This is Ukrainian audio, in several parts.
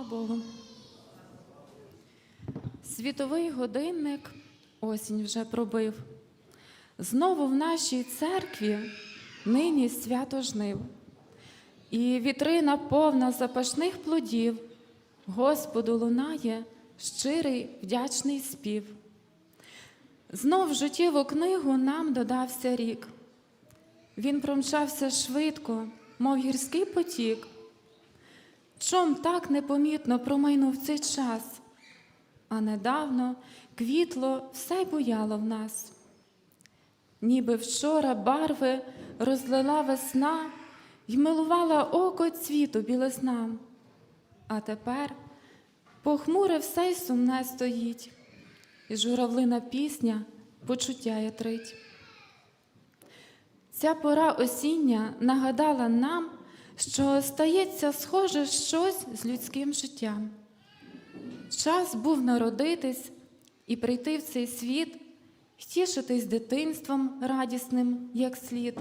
Слава Богу. Світовий годинник осінь вже пробив. Знову в нашій церкві нині свято жнив. І вітрина повна запашних плодів. Господу лунає щирий вдячний спів. Знов в життєву книгу нам додався рік. Він промчався швидко, мов гірський потік. Чом так непомітно промайнув цей час, а недавно квітло все буяло в нас. Ніби вчора барви розлила весна й милувала око цвіту білизна, а тепер похмуре все й сумне стоїть, і журавлина пісня почуття ятрить. Ця пора осіння нагадала нам, що стається схоже щось з людським життям. Час був народитись і прийти в цей світ, тішитись дитинством радісним, як слід.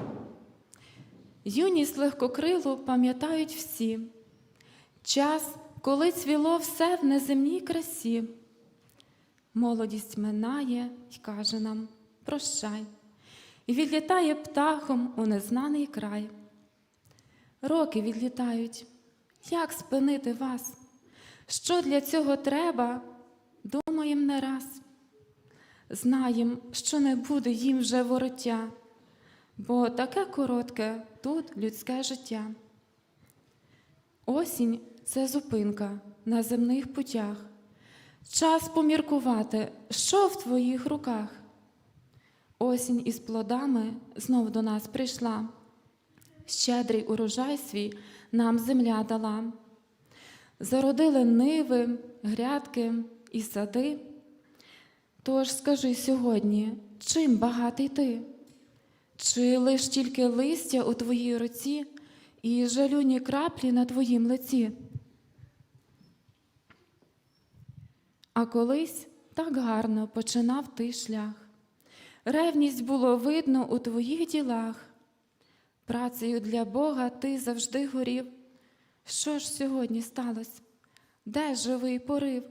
Юність легкокрилу пам'ятають всі. Час, коли цвіло все в неземній красі. Молодість минає й каже нам прощай, і відлітає птахом у незнаний край. Роки відлітають. Як спинити вас? Що для цього треба? Думаєм не раз. Знаєм, що не буде їм вже вороття, бо таке коротке тут людське життя. Осінь це зупинка на земних путях. Час поміркувати, що в твоїх руках. Осінь із плодами знов до нас прийшла. Щедрий урожай свій нам земля дала. Зародили ниви, грядки і сади. Тож скажи сьогодні, чим багатий ти? Чи лиш тільки листя у твоїй руці і жалюні краплі на твоїм лиці? А колись так гарно починав ти шлях. Ревність було видно у твоїх ділах. Працею для Бога ти завжди горів. Що ж сьогодні сталося? Де живий порив?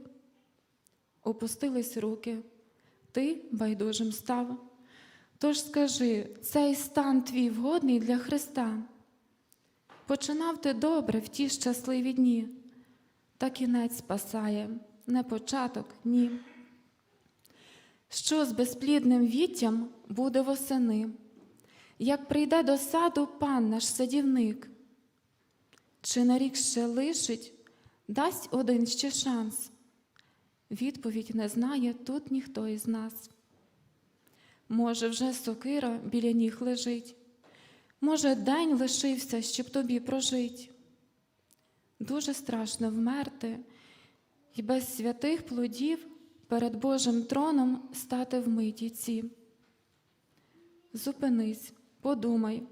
Опустились руки, ти байдужим став. Тож скажи, цей стан твій вгодний для Христа. Починав ти добре в ті щасливі дні, та кінець спасає, не початок, ні. Що з безплідним віттям буде восени? Як прийде до саду пан наш садівник, чи на рік ще лишить, дасть один ще шанс? Відповідь не знає тут ніхто із нас. Може, вже сокира біля ніг лежить, може, день лишився, щоб тобі прожить. Дуже страшно вмерти і без святих плодів перед Божим троном стати в миті ці. Зупинись, подумай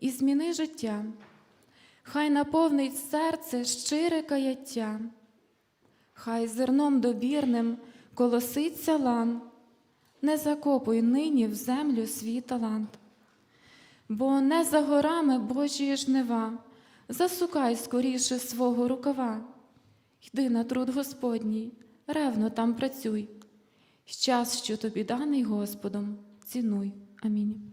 і зміни життя, хай наповнить серце щире каяття, хай зерном добірним колоситься лан, не закопуй нині в землю свій талант, бо не за горами Божії жнива, засукай скоріше свого рукава, йди на труд Господній, ревно там працюй, час, що тобі даний Господом, цінуй. Амінь.